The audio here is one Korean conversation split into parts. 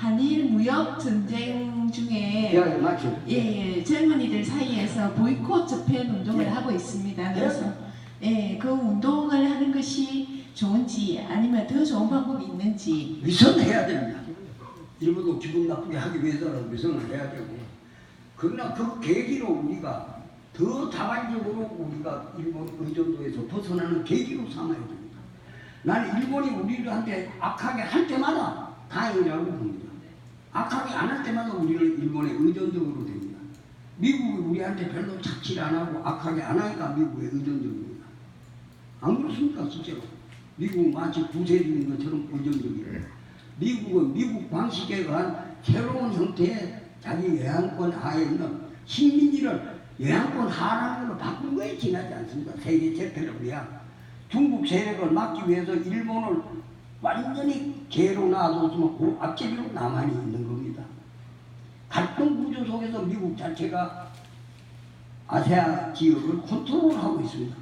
한일 무역 전쟁 중에 예. 예, 예, 젊은이들 사이에서 보이콧 집회 운동을 예. 하고 있습니다. 그래서 예, 그 운동을 하는 것이 좋은지 아니면 더 좋은 방법이 있는지 위선해야 됩니다. 일본도 기분 나쁘게 하기 위해서는 위선을 해야 되고 그러나 그 계기로 우리가 더 자발적으로 우리가 일본 의존도에서 벗어나는 계기로 삼아야 됩니다. 나는 일본이 우리들한테 악하게 할 때마다 다행이라고 봅니다. 악하게 안 할 때마다 우리는 일본의 의존적으로 됩니다. 미국이 우리한테 별로 착취를 안 하고 악하게 안 하니까 미국의 의존적입니다. 안 그렇습니까, 실제로? 미국은 마치 구세주인 것처럼 의존적이에요. 미국은 미국 방식에 의한 새로운 형태의 자기 외양권 하에 있는 식민지를 외양권 하라는 걸로 바꾼 거에 지나지 않습니다. 세계 재패를 위한 중국 세력을 막기 위해서 일본을 완전히 개로 놔뒀으면 그 앞제비로 남한이 있는 겁니다. 갈등 구조 속에서 미국 자체가 아세아 지역을 컨트롤하고 있습니다.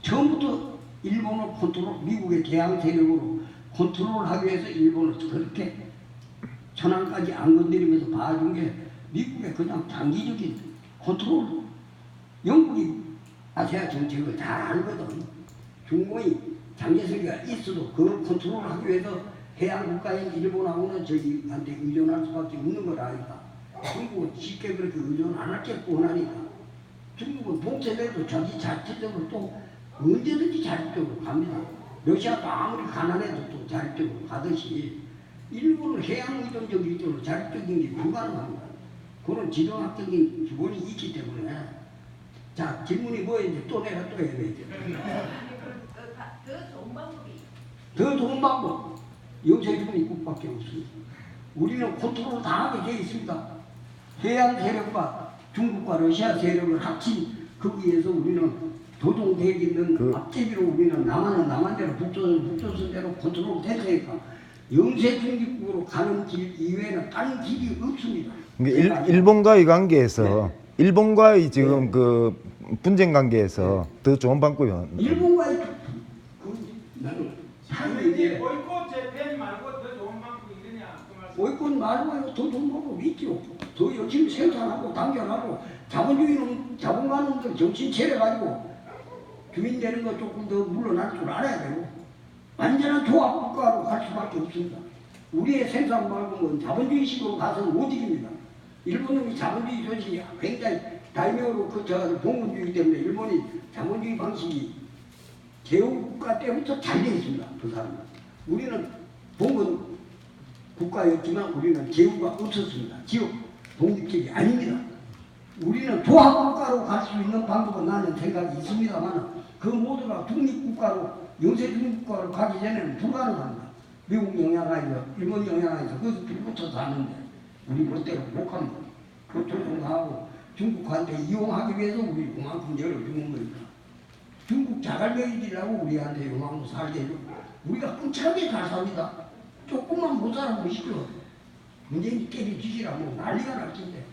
처음부터 일본을 컨트롤, 미국의 대항 세력으로 컨트롤하기 위해서 일본을 그렇게 천안까지 안 건드리면서 봐준 게 미국의 그냥 장기적인 컨트롤. 영국이 아시아 정책을 잘 알거든. 중공이 장기설계가 있어도 그걸 컨트롤하기 위해서 해양 국가인 일본하고는 저희한테 의존할 수밖에 없는 걸 아니까. 중국은 쉽게 그렇게 의존 안할게 뻔하니까. 중국은 동세대도 자기 자체적으로 또 언제든지 자립적으로 갑니다. 러시아도 아무리 가난해도 또 자립적으로 가듯이 일본은 해양 의존적이기 때문에 자립적인 게 불가능합니다. 그런 지정학적인 기본이 있기 때문에 자 질문이 뭐였는지 또 내가 또 해야 되죠. 더 좋은 방법이 더 좋은 방법 영세주는 입국밖에 없습니다. 우리는 컨트롤 당하게 되어 있습니다. 해양 세력과 중국과 러시아 세력을 합친 거기에서 우리는 도동되어 있는 그- 앞제비로 우리는 남한은 남한대로 북조선 북조선대로 컨트롤 됐으니까 영세 중립국으로 가는 길 이외에는 다른 길이 없습니다. 그러니까 일, 일본과의 관계에서 일본과의 지금 그 분쟁 관계에서 더 좋은 방법이 일본과의 그 나는 삶의 이제 이제 보이콧 재팬 말고 더 좋은 방법이 있느냐 그. 보이콧 말고 더 좋은 방법 있죠. 더 열심히 생산하고 단결하고 자본주의는 자본가는 들 정신 차려가지고 주민 되는 거 조금 더 물러날 줄 알아야 되고 완전한 조합 국가로 갈 수밖에 없습니다. 우리의 생산 방법은 자본주의식으로 가서는 못 이깁니다. 일본은 자본주의 조직이 굉장히 다이명으로 거쳐가지고 봉건주의 때문에 일본이 자본주의 방식이 제후국가 때부터 잘 되어 있습니다. 그 사람은. 우리는 봉건 국가였지만 우리는 제후가 없었습니다. 지역 독립적이 아닙니다. 우리는 조합국가로 갈 수 있는 방법은 나는 생각이 있습니다만 그 모두가 독립국가로 영세 중립국가로 가기 전에는 불가능합니다. 미국 영향하에서 일본 영향하에서 그것을 빌붙어서 하는데 우리 멋대로 못합니다. 그 조종하고 중국한테 이용하기 위해서 우리 그만큼 열어주는 거니까 중국 자갈매기들이라고 우리한테 요만큼 살게 해주고 우리가 끔찍하게 잘 삽니다. 조금만 못 살아보시죠. 문재인 때려주시라 뭐 난리가 날 텐데